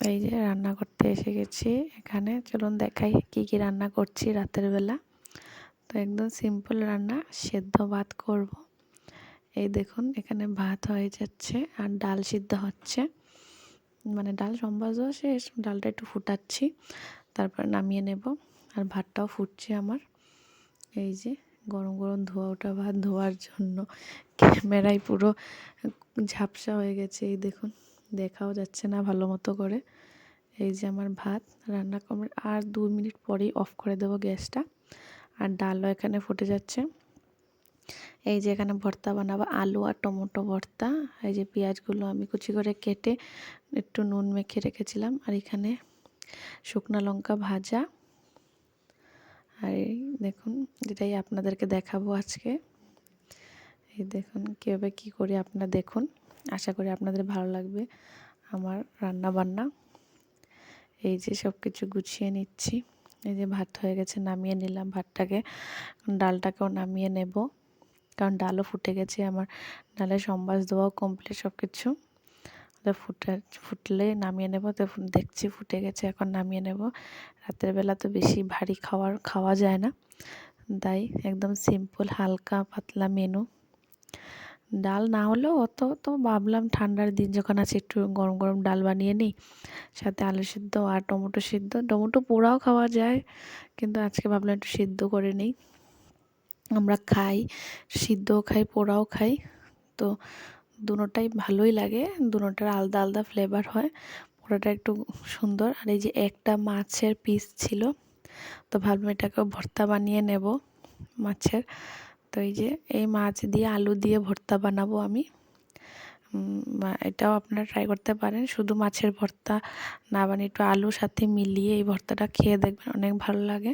এই যে রান্না করতে এসে গেছি এখানে। চলুন দেখাই কি কি রান্না করছি রাতের বেলা। তো একদম সিম্পল রান্না, সেদ্ধ ভাত করব। এই দেখুন, এখানে ভাত হয়ে যাচ্ছে আর ডাল সিদ্ধ হচ্ছে। মানে ডাল সম্বাস শেষ, ডালটা একটু ফুটাচ্ছি, তারপর নামিয়ে নেব আর ভাতটাও ফুটছে আমার। এই যে গরম গরম ধোয়া ওঠা ভাত ধোয়ার জন্য ক্যামেরায় পুরো ঝাপসা হয়ে গেছে, এই দেখুন। দেখাও যাচ্ছে না ভালো মতো করে। এই যে আমার ভাত রান্না কমপ্লিট আর দু মিনিট পরেই অফ করে দেবো গ্যাসটা। আর ডালও এখানে ফুটে যাচ্ছে। এই যে এখানে ভর্তা বানাবো, আলু আর টমেটো ভর্তা। এই যে পেঁয়াজগুলো আমি কুচি করে কেটে একটু নুন মেখে রেখেছিলাম। আর এখানে শুকনো লঙ্কা ভাজা। আর এই দেখুন যেটাই আপনাদেরকে দেখাবো আজকে। এই দেখুন, কীভাবে কী করি আপনারা দেখুন। আশা করি আপনাদের ভালো লাগবে আমার রান্না বান্না এই যে সব কিছু গুছিয়ে নিচ্ছি। এই যে ভাত হয়ে গেছে, নামিয়ে নিলাম ভাতটাকে। ডালটাকেও নামিয়ে নেব। কারণ ডালও ফুটে গেছে আমার। ডালে সম্বাস দেওয়াও কমপ্লিট সব কিছু ফুটে, ফুটলে নামিয়ে নেব। তো দেখছি ফুটে গেছে, এখন নামিয়ে নেব। রাতের বেলা তো বেশি ভারী খাওয়ার, খাওয়া যায় না। তাই একদম সিম্পল হালকা, পাতলা মেনু ডাল না হলেও অত তো ভাবলাম ঠান্ডার দিন যখন আছে একটু গরম গরম ডাল বানিয়ে নিই। সাথে আলু সিদ্ধ আর টমেটো সিদ্ধ। টমেটো পোড়াও খাওয়া যায়, কিন্তু আজকে ভাবলাম একটু সিদ্ধ করে নিই। আমরা খাই, সিদ্ধও খাই, পোড়াও খাই। তো দুটোটাই ভালোই লাগে দুটোটার আলাদা আলাদা ফ্লেভার হয়। পোড়াটা একটু সুন্দর। আর এই যে একটা মাছের পিস ছিল, তো ভাবলাম এটাকে ভর্তা বানিয়ে নেব মাছের। তো এই যে এই মাছ দিয়ে আলু দিয়ে ভর্তা বানাবো আমি। এটাও আপনারা ট্রাই করতে পারেন। শুধু মাছের ভর্তা না বানিয়ে একটু আলুর সাথে মিলিয়ে এই ভর্তাটা খেয়ে দেখবেন অনেক ভালো লাগে।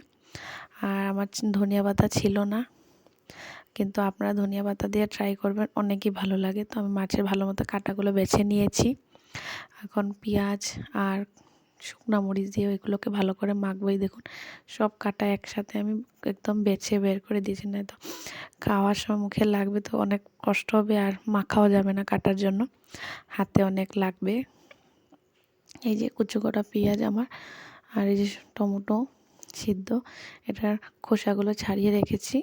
আর আমার ধনিয়া পাতা ছিল না, কিন্তু আপনারা ধনিয়া পাতা দিয়ে ট্রাই করবেন, অনেকই ভালো লাগে। তো আমি মাছের ভালো মতো কাটাগুলো বেছে নিয়েছি। এখন পেঁয়াজ আর শুকনা মরিচ দিয়ে ওইগুলোকে ভালো করে মাখবই। দেখুন, সব কাটা একসাথে আমি একদম বেছে বের করে দিয়েছি, না তো খাওয়ার সময় মুখে লাগবে তো অনেক কষ্ট হবে আর মাখাও যাবে না কাটার জন্য। হাতে অনেক লাগবে। এই যে কুচু কটা পেঁয়াজ আমার আর এই যে টমেটো সিদ্ধ, এটার খোসাগুলো ছাড়িয়ে রেখেছি।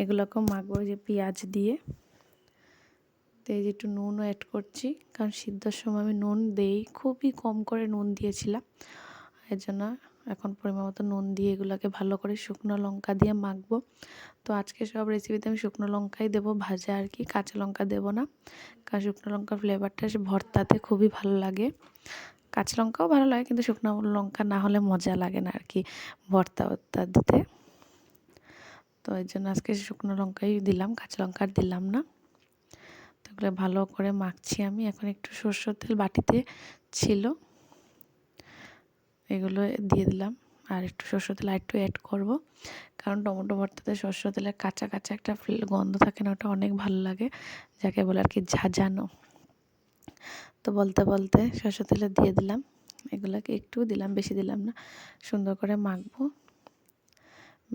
এগুলোকেও মাখবো যে পেঁয়াজ দিয়ে। তো এই যে একটু নুনও অ্যাড করছি। কারণ সিদ্ধর সময় আমি নুন দেই। খুবই কম করে নুন দিয়েছিলাম। এর জন্য এখন পরিমাণ মতো নুন দিয়ে এগুলোকে ভালো করে শুকনো লঙ্কা দিয়ে মাখবো। তো আজকে সব রেসিপিতে আমি শুকনো লঙ্কাই দেবো। ভাজা আর কি কাঁচা লঙ্কা দেবো না। কারণ শুকনো লঙ্কার ফ্লেভারটা ভর্তাতে খুবই ভালো লাগে। কাঁচা লঙ্কাও ভালো লাগে, কিন্তু শুকনো লঙ্কা না হলে মজা লাগে না আর কি ভর্তা ভর্তা দিতে। তো এর জন্য আজকে শুকনো লঙ্কাই দিলাম। কাঁচা লঙ্কা দিলাম না। তো এগুলো ভালো করে মাখছি আমি। এখন একটু সর্ষের তেল বাটিতে ছিল, এগুলো দিয়ে দিলাম। আর একটু সর্ষের তেল আর একটু অ্যাড করব। কারণ টমেটো ভর্তাতে সর্ষের তেলের কাঁচা কাঁচা একটা গন্ধ থাকে না, ওটা অনেক ভালো লাগে। যাকে বলে আর কি ঝাঁঝানো। তো বলতে বলতে সর্ষের তেলে দিয়ে দিলাম। এগুলোকে একটু দিলাম, বেশি দিলাম না। সুন্দর করে মাখবো।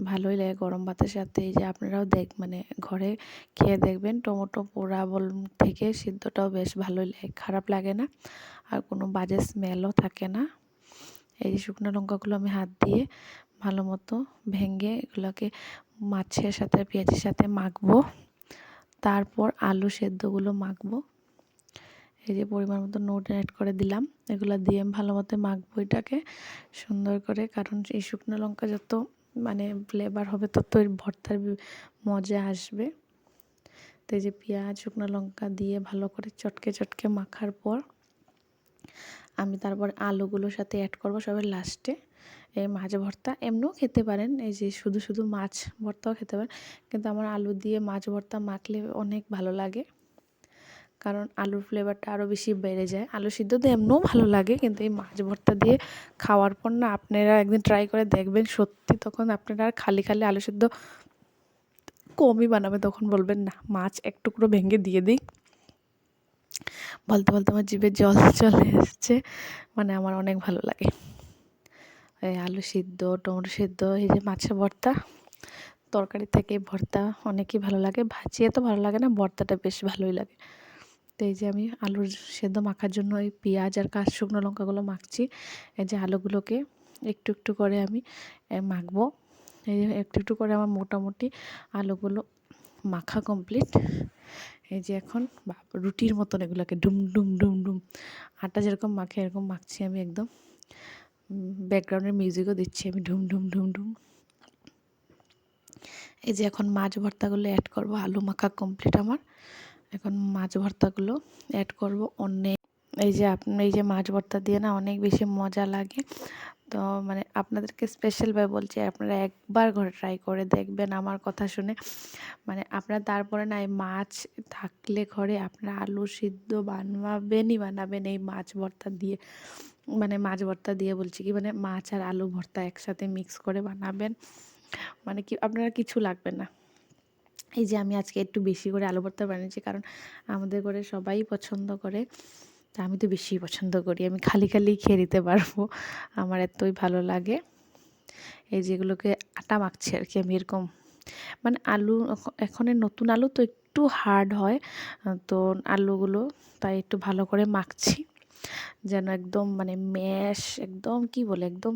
ভালোই লাগে গরম ভাতের সাথে। এই যে আপনারাও দেখ মানে ঘরে খেয়ে দেখবেন টমেটো পোড়া বল থেকে সিদ্ধটাও বেশ ভালোই লাগে, খারাপ লাগে না। আর কোনো বাজে স্মেলও থাকে না। এই যে শুকনো লঙ্কাগুলো আমি হাত দিয়ে ভালো মতো ভেঙে এগুলোকে মাছের সাথে, পেঁয়াজের সাথে মাখবো। তারপর আলু সেদ্ধগুলো মাখবো। এই যে পরিমাণ মতো নোট অ্যাড করে দিলাম। এগুলো দিয়ে ভালো মতো মাখবো এটাকে সুন্দর করে। কারণ এই শুকনো লঙ্কা যত মানে ফ্লেভার হবে তত এর ভর্তার মজা আসবে। তো এই যে পেঁয়াজ, শুকনো লঙ্কা দিয়ে ভালো করে চটকে চটকে মাখার পর আমি তারপর আলুগুলোর সাথে অ্যাড করব সবের লাস্টে এই মাছ ভর্তা এমনিও খেতে পারেন, এই যে শুধু শুধু মাছ ভর্তাও খেতে পারেন, কিন্তু আমার আলু দিয়ে মাছ ভর্তা মাখলে অনেক ভালো লাগে। কারণ আলুর ফ্লেভারটা আরও বেশি বেড়ে যায়। আলু সিদ্ধ তো এমনিও ভালো লাগে, কিন্তু এই মাছ ভর্তা দিয়ে খাওয়ার পর না আপনারা একদিন ট্রাই করে দেখবেন, সত্যি তখন আপনারা আর খালি খালি আলু সিদ্ধ কমই বানাবে তখন বলবেন, না, মাছ এক টুকরো ভেঙে দিয়ে দিই। বলতে বলতে আমার জিভে জল চলে এসছে মানে আমার অনেক ভালো লাগে। এই আলু সিদ্ধ, টমেটো সিদ্ধ, এই যে মাছের ভর্তা, তরকারি থেকে ভর্তা অনেকই ভালো লাগে। ভাজিয়ে তো ভালো লাগে না, ভর্তাটা বেশ ভালোই লাগে। তো এই যে আমি আলুর সেদ্ধ মাখার জন্য ওই পেঁয়াজ আর কাঁচ শুকনো লঙ্কাগুলো মাখছি। এই যে আলুগুলোকে একটু একটু করে আমি মাখবো। এই যে একটু একটু করে আমার মোটামুটি আলুগুলো মাখা কমপ্লিট। এই যে এখন রুটির মতন এগুলোকে ডুম ডুম ডুম ডুম আটা যেরকম মাখে এরকম মাখছি আমি একদম। ব্যাকগ্রাউন্ডের মিউজিকও দিচ্ছি আমি ঢুম ঢুম ঢুম ঢুম এই যে এখন মাছ ভর্তাগুলো অ্যাড করব, আলু মাখা কমপ্লিট আমার। এখন মাছ ভর্তাগুলো অ্যাড করব। অনেক এই যে আপনি এই যে মাছ ভর্তা দিয়ে না অনেক বেশি মজা লাগে। তো মানে আপনাদেরকে স্পেশালভাবে বলছি, আপনারা একবার ঘরে ট্রাই করে দেখবেন আমার কথা শুনে। মানে আপনারা তারপরে না এই মাছ থাকলে ঘরে আপনারা আলু সিদ্ধ বানাবেনই বানাবেন এই মাছ ভর্তা দিয়ে। মানে মাছ ভর্তা দিয়ে বলছি কি মানে মাছ আর আলু ভর্তা একসাথে মিক্স করে বানাবেন। মানে কি, আপনারা কিছু লাগবে না। এই যে আমি আজকে একটু বেশি করে আলু ভর্তা বানিয়েছি, কারণ আমাদের ঘরে সবাই পছন্দ করে। তা আমি তো বেশি পছন্দ করি, আমি খালি খালি খেয়ে নিতে পারব, আমার এতই ভালো লাগে। এই যেগুলোকে আটা মাখছে আর কি আমি এরকম। মানে আলু এখনের নতুন আলু তো একটু হার্ড হয়, তো আলুগুলো তাই একটু ভালো করে মাখছি। যেন একদম মানে ম্যাশ একদম কি বলে, একদম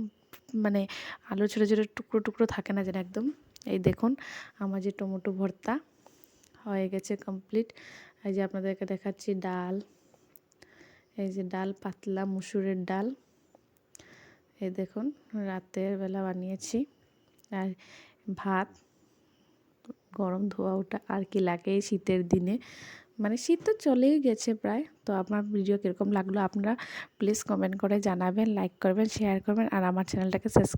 মানে আলু ছোটো ছোটো টুকরো টুকরো থাকে না, যেন একদম এই দেখুন, আমার যে টমেটো ভর্তা হয়ে গেছে কমপ্লিট এই যে আপনাদেরকে দেখাচ্ছি ডাল। এই যে ডাল, পাতলা মুসুরের ডাল। এই দেখুন, রাতের বেলা বানিয়েছি। আর ভাত, গরম ধোয়া ওটা আর কি লাগে শীতের দিনে। মানে শীত তো চলেই গেছে প্রায়। তো আপনার ভিডিও কীরকম লাগল আপনারা প্লিজ কমেন্ট করে জানাবেন লাইক করবেন শেয়ার করবেন, আর আমার চ্যানেলটাকে সাবস্ক্রাইব